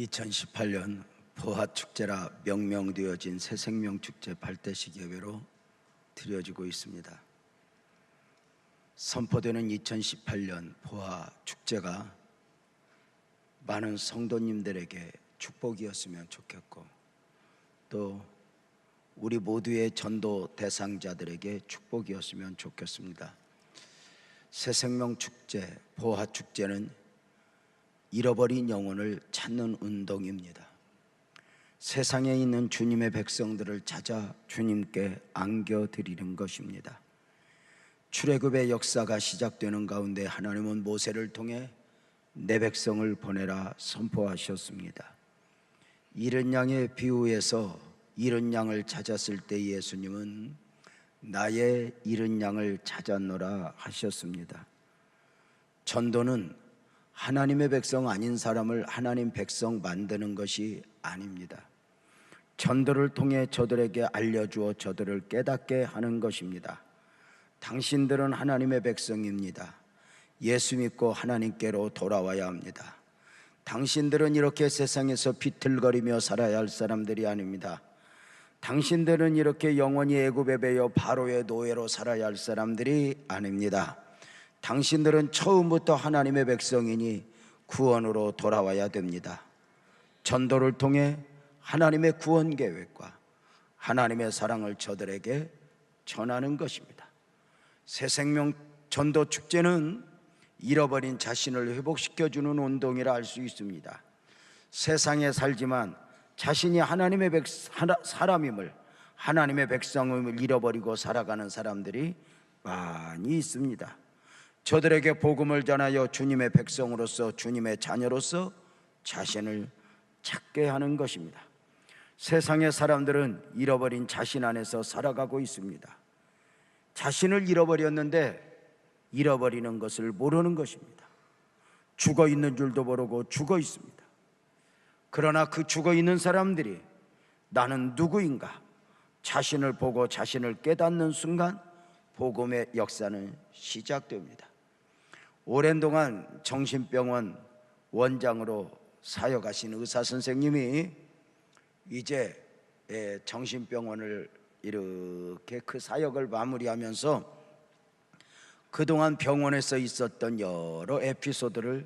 2018년 보화축제라 명명되어진 새생명축제 발대식 예배로 드려지고 있습니다. 선포되는 2018년 보화축제가 많은 성도님들에게 축복이었으면 좋겠고 또 우리 모두의 전도 대상자들에게 축복이었으면 좋겠습니다. 새생명축제, 보화축제는 잃어버린 영혼을 찾는 운동입니다. 세상에 있는 주님의 백성들을 찾아 주님께 안겨드리는 것입니다. 출애굽의 역사가 시작되는 가운데 하나님은 모세를 통해 내 백성을 보내라 선포하셨습니다. 이른 양의 비유에서 이른 양을 찾았을 때 예수님은 나의 이른 양을 찾았노라 하셨습니다. 전도는 하나님의 백성 아닌 사람을 하나님 백성 만드는 것이 아닙니다. 전도를 통해 저들에게 알려주어 저들을 깨닫게 하는 것입니다. 당신들은 하나님의 백성입니다. 예수 믿고 하나님께로 돌아와야 합니다. 당신들은 이렇게 세상에서 비틀거리며 살아야 할 사람들이 아닙니다. 당신들은 이렇게 영원히 애굽에 배여 바로의 노예로 살아야 할 사람들이 아닙니다. 당신들은 처음부터 하나님의 백성이니 구원으로 돌아와야 됩니다. 전도를 통해 하나님의 구원 계획과 하나님의 사랑을 저들에게 전하는 것입니다. 새 생명 전도 축제는 잃어버린 자신을 회복시켜 주는 운동이라 할 수 있습니다. 세상에 살지만 자신이 하나님의 백, 사람임을 하나님의 백성임을 잃어버리고 살아가는 사람들이 많이 있습니다. 저들에게 복음을 전하여 주님의 백성으로서 주님의 자녀로서 자신을 찾게 하는 것입니다. 세상의 사람들은 잃어버린 자신 안에서 살아가고 있습니다. 자신을 잃어버렸는데 잃어버리는 것을 모르는 것입니다. 죽어 있는 줄도 모르고 죽어 있습니다. 그러나 그 죽어 있는 사람들이 나는 누구인가 자신을 보고 자신을 깨닫는 순간 복음의 역사는 시작됩니다. 오랜 동안 정신병원 원장으로 사역하신 의사 선생님이 이제 예, 정신병원을 이렇게 그 사역을 마무리하면서 그동안 병원에서 있었던 여러 에피소드를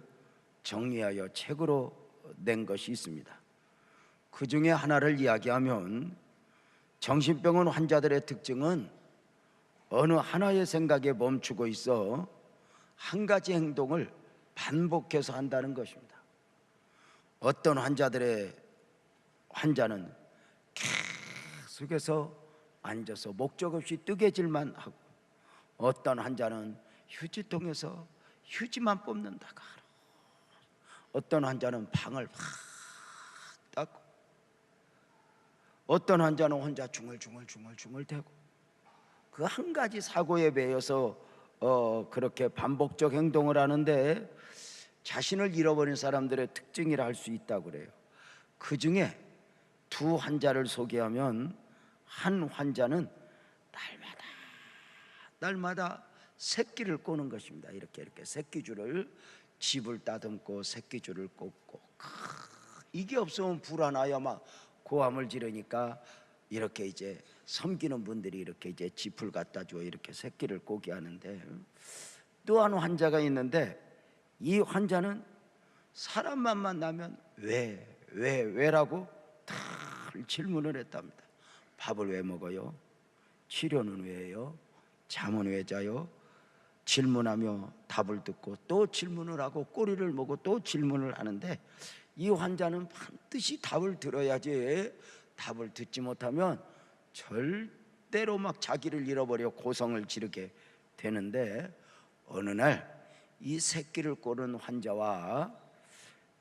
정리하여 책으로 낸 것이 있습니다. 그 중에 하나를 이야기하면 정신병원 환자들의 특징은 어느 하나의 생각에 멈추고 있어 한 가지 행동을 반복해서 한다는 것입니다. 어떤 환자들의 환자는 계속해서 앉아서 목적 없이 뜨개질만 하고 어떤 환자는 휴지통에서 휴지만 뽑는다가 어떤 환자는 방을 확 닦고 어떤 환자는 혼자 중얼중얼중얼중얼 대고 그 한 가지 사고에 매여서 어, 그렇게 반복적 행동을 하는데 자신을 잃어버린 사람들의 특징이라 할 수 있다고 그래요. 그 중에 두 환자를 소개하면 한 환자는 날마다 날마다 새끼를 꼬는 것입니다. 이렇게 이렇게 새끼줄을 집을 따듬고 새끼줄을 꽂고 이게 없으면 불안하여 막 고함을 지르니까 이렇게 이제 섬기는 분들이 이렇게 이제 짚을 갖다 줘 이렇게 새끼를 꼬게 하는데 또 한 환자가 있는데 이 환자는 사람만 만나면 왜, 왜, 왜라고 다 질문을 했답니다. 밥을 왜 먹어요? 치료는 왜요? 잠은 왜 자요? 질문하며 답을 듣고 또 질문을 하고 꼬리를 먹고 또 질문을 하는데 이 환자는 반드시 답을 들어야지 답을 듣지 못하면 절대로 막 자기를 잃어버려 고성을 지르게 되는데 어느 날 이 새끼를 꼬는 환자와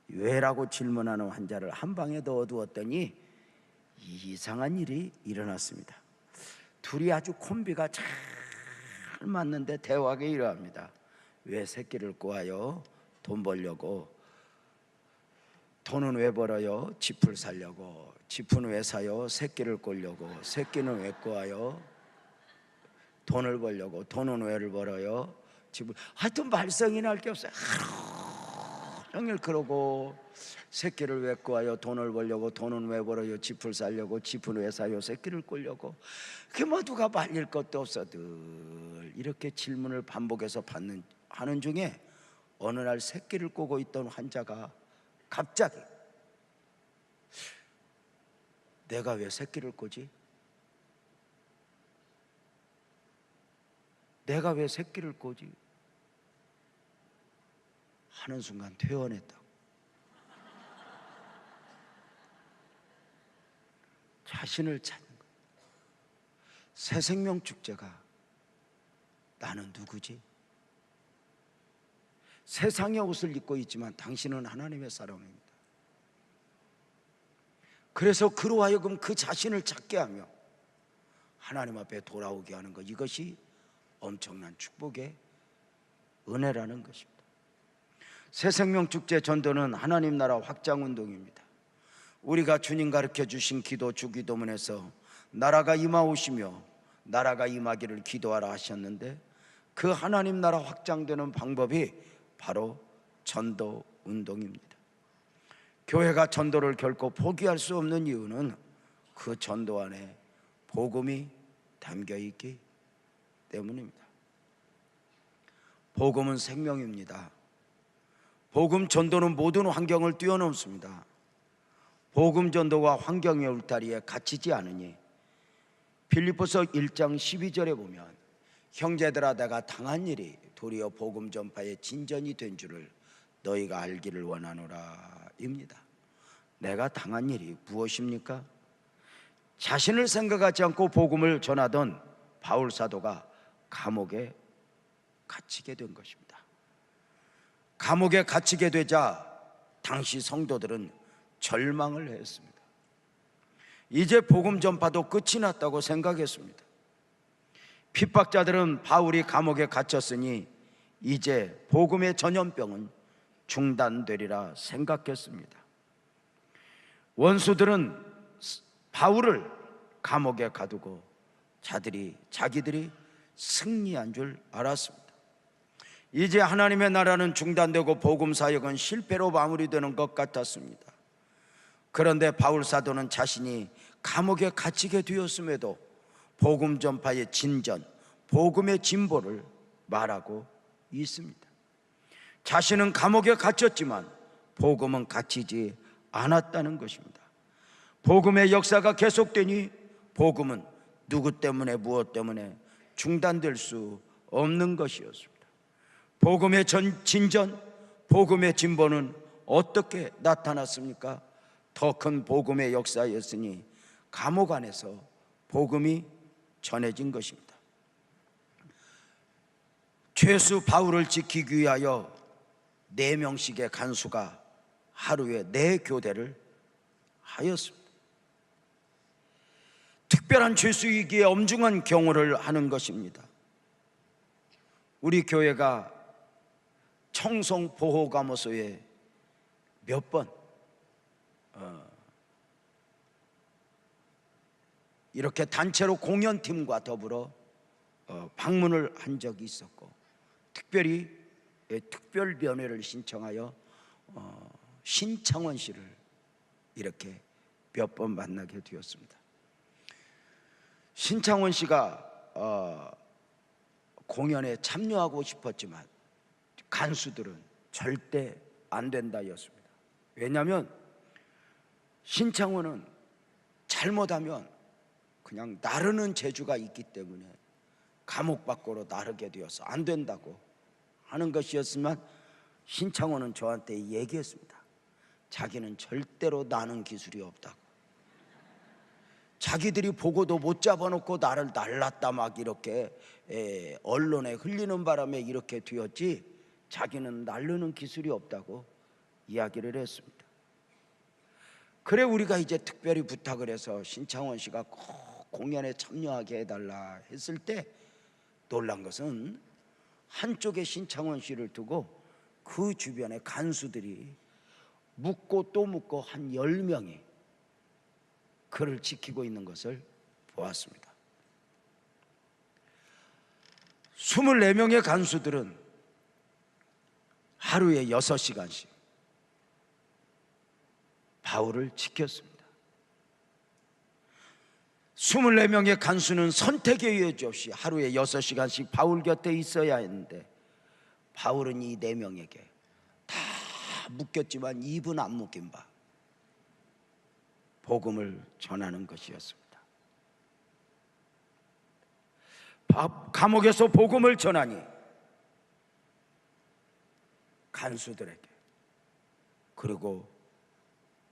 왜라고 질문하는 환자를 한 방에 넣어두었더니 이상한 일이 일어났습니다. 둘이 아주 콤비가 잘 맞는데 대화가 이러합니다. 왜 새끼를 꼬아요? 돈 벌려고. 돈은 왜 벌어요? 집을 살려고. 집은 왜 사요? 새끼를 꼴려고. 새끼는 왜 꼬아요? 돈을 벌려고. 돈은 왜를 벌어요? 집을 하여튼 발성이 날게 없어요. 하루 종일 그러고 새끼를 왜 구하여 돈을 벌려고 돈은 왜 벌어요 집을 살려고 집은 왜 사요 새끼를 꼴려고 그 모두가 말릴 것도 없어 늘 이렇게 질문을 반복해서 받는 하는 중에 어느 날 새끼를 꼬고 있던 환자가 갑자기 내가 왜 새끼를 꼬지? 내가 왜 새끼를 꼬지? 하는 순간 퇴원했다고. 자신을 찾는 거. 새 생명 축제가 나는 누구지? 세상의 옷을 입고 있지만 당신은 하나님의 사람입니다. 그래서 그로 하여금 그 자신을 찾게 하며 하나님 앞에 돌아오게 하는 것 이것이 엄청난 축복의 은혜라는 것입니다. 새 생명 축제 전도는 하나님 나라 확장 운동입니다. 우리가 주님 가르쳐 주신 기도 주기도문에서 나라가 임하오시며 나라가 임하기를 기도하라 하셨는데 그 하나님 나라 확장되는 방법이 바로 전도 운동입니다. 교회가 전도를 결코 포기할 수 없는 이유는 그 전도 안에 복음이 담겨 있기 때문입니다. 복음은 생명입니다. 복음 전도는 모든 환경을 뛰어넘습니다. 복음 전도와 환경의 울타리에 갇히지 않으니 빌립보서 1장 12절에 보면 형제들아 내가 당한 일이 도리어 복음 전파의 진전이 된 줄을 너희가 알기를 원하노라입니다. 내가 당한 일이 무엇입니까? 자신을 생각하지 않고 복음을 전하던 바울 사도가 감옥에 갇히게 된 것입니다. 감옥에 갇히게 되자 당시 성도들은 절망을 했습니다. 이제 복음 전파도 끝이 났다고 생각했습니다. 핍박자들은 바울이 감옥에 갇혔으니 이제 복음의 전염병은 중단되리라 생각했습니다. 원수들은 바울을 감옥에 가두고 자들이 자기들이 승리한 줄 알았습니다. 이제 하나님의 나라는 중단되고 복음 사역은 실패로 마무리되는 것 같았습니다. 그런데 바울 사도는 자신이 감옥에 갇히게 되었음에도 복음 전파의 진전, 복음의 진보를 말하고 있습니다. 자신은 감옥에 갇혔지만 복음은 갇히지 않았다는 것입니다. 복음의 역사가 계속되니 복음은 누구 때문에 무엇 때문에 중단될 수 없는 것이었습니다. 복음의 전 진전, 복음의 진보는 어떻게 나타났습니까? 더 큰 복음의 역사였으니 감옥 안에서 복음이 전해진 것입니다. 죄수 바울을 지키기 위하여 네 명씩의 간수가 하루에 네 교대를 하였습니다. 특별한 죄수이기에 엄중한 경호를 하는 것입니다. 우리 교회가 청송 보호 감호소에 몇번 어, 이렇게 단체로 공연팀과 더불어 어, 방문을 한 적이 있었고 특별히 예, 특별 면회를 신청하여 어, 신창원 씨를 이렇게 몇 번 만나게 되었습니다. 신창원 씨가 어, 공연에 참여하고 싶었지만 간수들은 절대 안 된다였습니다. 왜냐하면 신창원은 잘못하면 그냥 나르는 재주가 있기 때문에 감옥 밖으로 나르게 되어서 안 된다고 하는 것이었지만 신창원은 저한테 얘기했습니다. 자기는 절대로 나는 기술이 없다고. 자기들이 보고도 못 잡아놓고 나를 날랐다 막 이렇게 에, 언론에 흘리는 바람에 이렇게 되었지 자기는 날르는 기술이 없다고 이야기를 했습니다. 그래 우리가 이제 특별히 부탁을 해서 신창원 씨가 꼭 공연에 참여하게 해달라 했을 때 놀란 것은 한쪽에 신창원 씨를 두고 그 주변에 간수들이 묻고 또 묻고 한 열명이 그를 지키고 있는 것을 보았습니다. 24명의 간수들은 하루에 6시간씩 바울을 지켰습니다. 24명의 간수는 선택의 여지 없이 하루에 6시간씩 바울 곁에 있어야 했는데 바울은 이네 명에게 다 묶였지만 입은 안 묶인 바 복음을 전하는 것이었습니다. 바- 감옥에서 복음을 전하니 간수들에게 그리고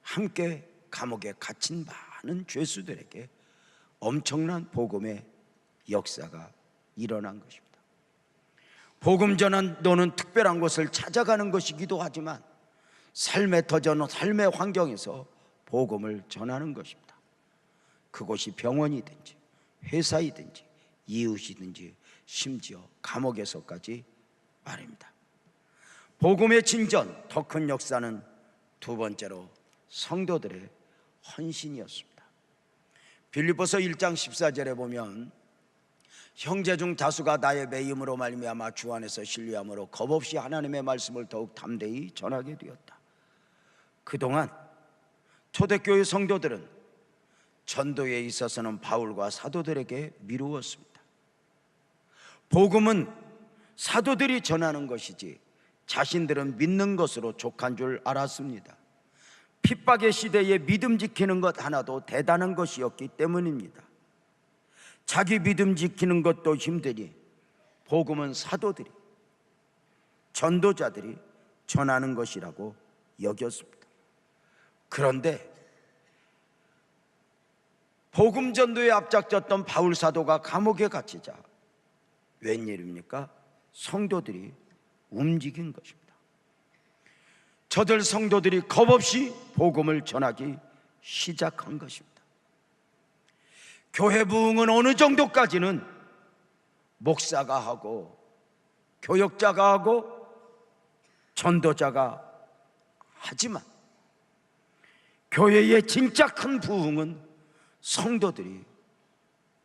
함께 감옥에 갇힌 많은 죄수들에게 엄청난 복음의 역사가 일어난 것입니다. 복음 전한 너는 특별한 곳을 찾아가는 것이기도 하지만 삶의 터전, 삶의 환경에서 복음을 전하는 것입니다. 그곳이 병원이든지 회사이든지 이웃이든지 심지어 감옥에서까지 말입니다. 복음의 진전, 더 큰 역사는 두 번째로 성도들의 헌신이었습니다. 빌립보서 1장 14절에 보면 형제 중 다수가 나의 매임으로 말미암아 주 안에서 신뢰함으로 겁 없이 하나님의 말씀을 더욱 담대히 전하게 되었다. 그동안 초대교회 성도들은 전도에 있어서는 바울과 사도들에게 미루었습니다. 복음은 사도들이 전하는 것이지 자신들은 믿는 것으로 족한 줄 알았습니다. 핍박의 시대에 믿음 지키는 것 하나도 대단한 것이었기 때문입니다. 자기 믿음 지키는 것도 힘드니 복음은 사도들이 전도자들이 전하는 것이라고 여겼습니다. 그런데 복음 전도에 앞장섰던 바울 사도가 감옥에 갇히자 웬일입니까? 성도들이 움직인 것입니다. 저들 성도들이 겁없이 복음을 전하기 시작한 것입니다. 교회 부흥은 어느 정도까지는 목사가 하고 교역자가 하고 전도자가 하지만 교회의 진짜 큰 부흥은 성도들이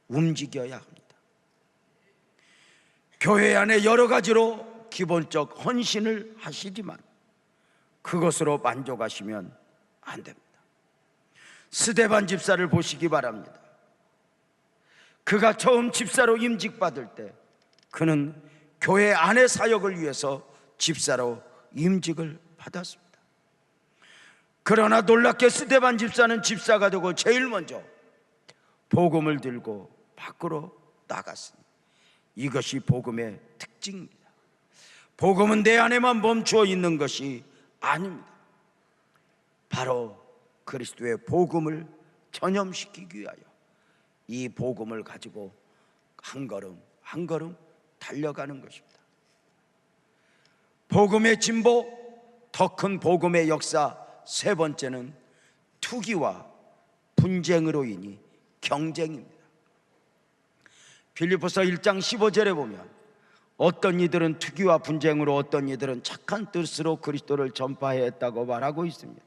움직여야 합니다. 교회 안에 여러 가지로 기본적 헌신을 하시지만 그것으로 만족하시면 안 됩니다. 스데반 집사를 보시기 바랍니다. 그가 처음 집사로 임직받을 때 그는 교회 안의 사역을 위해서 집사로 임직을 받았습니다. 그러나 놀랍게 스데반 집사는 집사가 되고 제일 먼저 복음을 들고 밖으로 나갔습니다. 이것이 복음의 특징입니다. 복음은 내 안에만 멈추어 있는 것이 아닙니다. 바로 그리스도의 복음을 전염시키기 위하여 이 복음을 가지고 한 걸음 한 걸음 달려가는 것입니다. 복음의 진보, 더 큰 복음의 역사 세 번째는 투기와 분쟁으로 인히 경쟁입니다. 빌리포서 1장 15절에 보면 어떤 이들은 투기와 분쟁으로 어떤 이들은 착한 뜻으로 그리스도를 전파했다고 말하고 있습니다.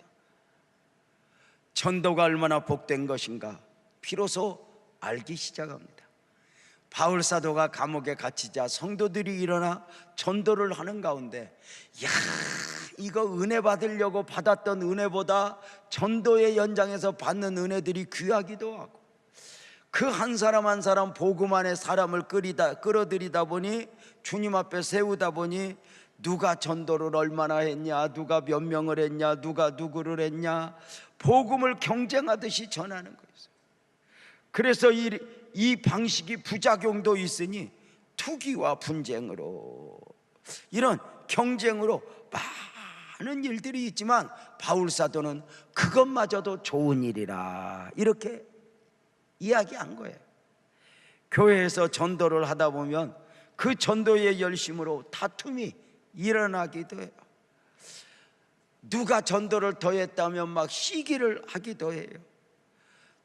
전도가 얼마나 복된 것인가 비로소 알기 시작합니다. 바울 사도가 감옥에 갇히자 성도들이 일어나 전도를 하는 가운데 야 이거 은혜 받으려고 받았던 은혜보다 전도의 연장에서 받는 은혜들이 귀하기도 하고 그 한 사람 한 사람 안에 사람을 끌이다 끌어들이다 보니 주님 앞에 세우다 보니 누가 전도를 얼마나 했냐 누가 몇 명을 했냐 누가 누구를 했냐 복음을 경쟁하듯이 전하는 거예요. 그래서 이, 이 방식이 부작용도 있으니 투기와 분쟁으로 이런 경쟁으로 많은 일들이 있지만 바울 사도는 그것마저도 좋은 일이라 이렇게 이야기한 거예요. 교회에서 전도를 하다 보면 그 전도의 열심으로 다툼이 일어나기도 해요. 누가 전도를 더했다면 막 시기를 하기도 해요.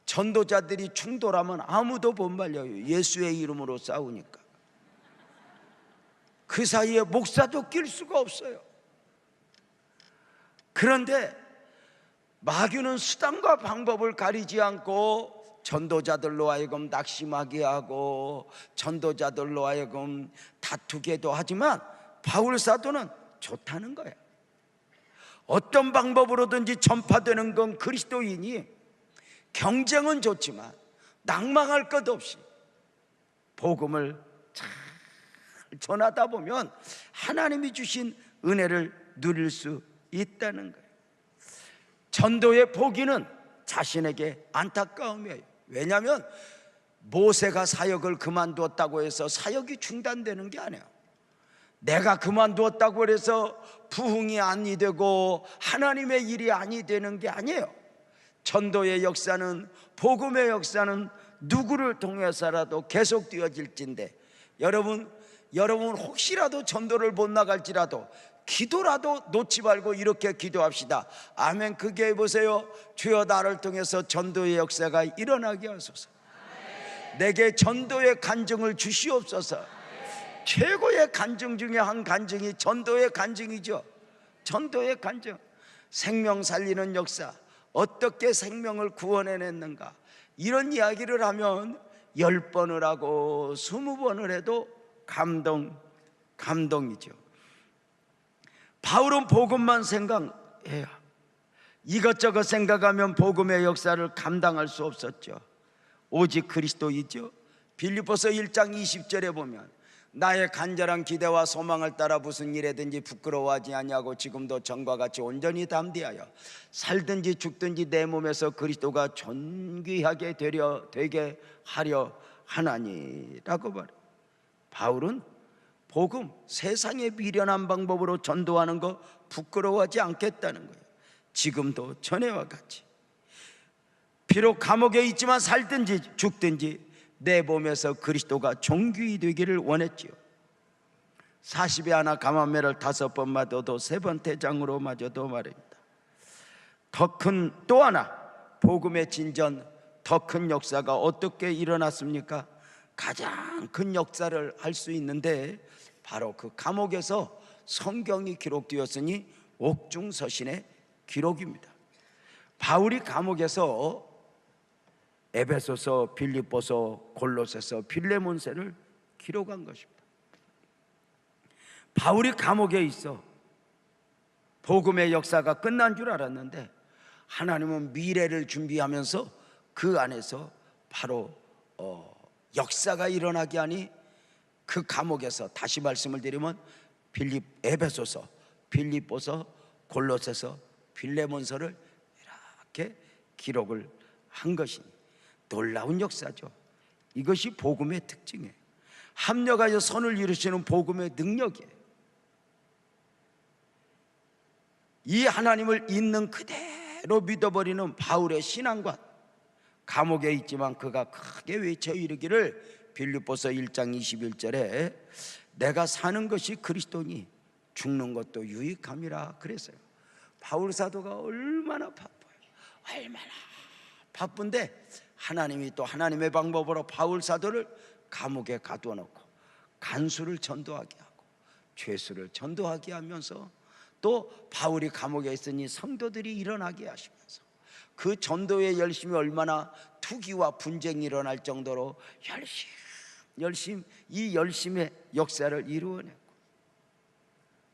전도자들이 충돌하면 아무도 못 말려요. 예수의 이름으로 싸우니까. 그 사이에 목사도 낄 수가 없어요. 그런데 마귀는 수단과 방법을 가리지 않고 전도자들로 하여금 낙심하게 하고 전도자들로 하여금 다투게도 하지만 바울 사도는 좋다는 거예요. 어떤 방법으로든지 전파되는 건 그리스도인이 경쟁은 좋지만 낭망할 것 없이 복음을 잘 전하다 보면 하나님이 주신 은혜를 누릴 수 있다는 거예요. 전도의 포기는 자신에게 안타까움이에요. 왜냐하면 모세가 사역을 그만두었다고 해서 사역이 중단되는 게 아니에요. 내가 그만두었다고 해서 부흥이 아니 되고 하나님의 일이 아니 되는 게 아니에요. 전도의 역사는 복음의 역사는 누구를 통해서라도 계속 되어질진데 여러분 여러분 혹시라도 전도를 못 나갈지라도 기도라도 놓지 말고 이렇게 기도합시다. 아멘. 그게 보세요. 주여 나를 통해서 전도의 역사가 일어나게 하소서. 내게 전도의 간증을 주시옵소서. 최고의 간증 중에 한 간증이 전도의 간증이죠. 전도의 간증. 생명 살리는 역사. 어떻게 생명을 구원해냈는가. 이런 이야기를 하면 열 번을 하고 스무 번을 해도 감동, 감동이죠. 바울은 복음만 생각해요. 이것저것 생각하면 복음의 역사를 감당할 수 없었죠. 오직 그리스도이죠. 빌립보서 1장 20절에 보면 나의 간절한 기대와 소망을 따라 무슨 일에든지 부끄러워하지 아니하고 지금도 전과 같이 온전히 담대하여 살든지 죽든지 내 몸에서 그리스도가 존귀하게 되려 되게 하려 하나니라고 말해. 바울은 복음 세상의 미련한 방법으로 전도하는 거 부끄러워하지 않겠다는 거예요. 지금도 전에와 같이 비록 감옥에 있지만 살든지 죽든지 내 몸에서 그리스도가 종귀이 되기를 원했지요. 40에 하나 감암매를 다섯 번 맞아도 세 번 대장으로 맞아도 말입니다. 더 큰 또 하나 복음의 진전 더 큰 역사가 어떻게 일어났습니까? 가장 큰 역사를 할 수 있는데 바로 그 감옥에서 성경이 기록되었으니 옥중서신의 기록입니다. 바울이 감옥에서 에베소서, 빌립보서, 골로새서, 빌레몬세를 기록한 것입니다. 바울이 감옥에 있어 복음의 역사가 끝난 줄 알았는데 하나님은 미래를 준비하면서 그 안에서 바로 어, 역사가 일어나게 하니 그 감옥에서 다시 말씀을 드리면 빌립 에베소서, 빌립보서, 골로새서, 빌레몬서를 이렇게 기록을 한 것이니 놀라운 역사죠. 이것이 복음의 특징이에요. 합력하여 선을 이루시는 복음의 능력이에요. 이 하나님을 있는 그대로 믿어버리는 바울의 신앙관 감옥에 있지만 그가 크게 외쳐 이르기를 빌립보서 1장 21절에 내가 사는 것이 그리스도니 죽는 것도 유익함이라 그랬어요. 바울 사도가 얼마나 바빠요. 얼마나 바쁜데 하나님이 또 하나님의 방법으로 바울 사도를 감옥에 가두어 놓고 간수를 전도하게 하고 죄수를 전도하게 하면서 또 바울이 감옥에 있으니 성도들이 일어나게 하시면서 그 전도의 열심이 얼마나 투기와 분쟁이 일어날 정도로 열심 열심 이 열심의 역사를 이루어냈고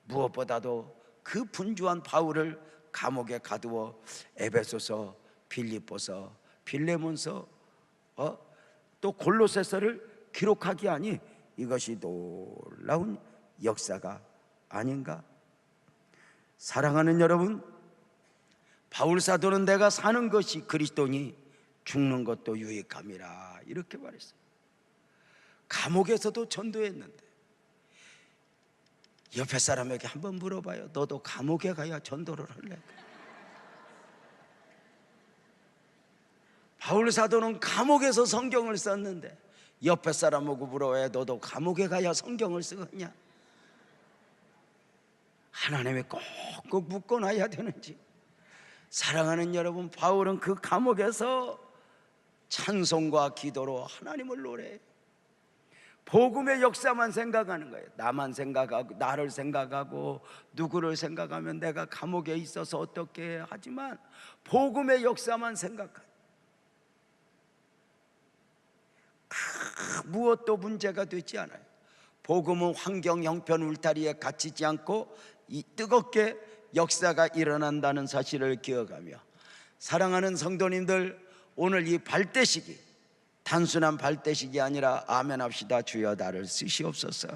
무엇보다도 그 분주한 바울을 감옥에 가두어 에베소서, 빌립보서, 빌레몬서, 어? 또 골로새서를 기록하게 하니 이것이 놀라운 역사가 아닌가? 사랑하는 여러분, 바울 사도는 내가 사는 것이 그리스도니 죽는 것도 유익함이라 이렇게 말했어요. 감옥에서도 전도했는데 옆에 사람에게 한번 물어봐요. 너도 감옥에 가야 전도를 할래? 바울 사도는 감옥에서 성경을 썼는데 옆에 사람하고 물어봐야 너도 감옥에 가야 성경을 쓰겠냐? 하나님이 꼭꼭 묶어놔야 되는지 사랑하는 여러분 바울은 그 감옥에서 찬송과 기도로 하나님을 노래 복음의 역사만 생각하는 거예요. 나만 생각하고 나를 생각하고 누구를 생각하면 내가 감옥에 있어서 어떻게 하지만 복음의 역사만 생각하. 무엇도 문제가 되지 않아요. 복음은 환경 형편 울타리에 갇히지 않고 이 뜨겁게 역사가 일어난다는 사실을 기억하며 사랑하는 성도님들 오늘 이 발대식이 단순한 발대식이 아니라 아멘 합시다 주여 나를 쓰시옵소서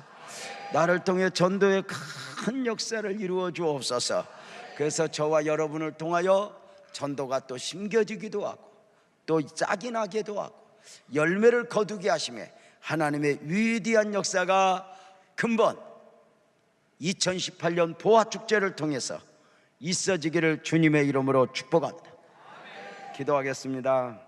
나를 통해 전도의 큰 역사를 이루어 주옵소서 그래서 저와 여러분을 통하여 전도가 또 심겨지기도 하고 또 짝이 나기도 하고 열매를 거두게 하심에 하나님의 위대한 역사가 근본 2018년 보아 축제를 통해서 있어지기를 주님의 이름으로 축복합니다. 기도하겠습니다.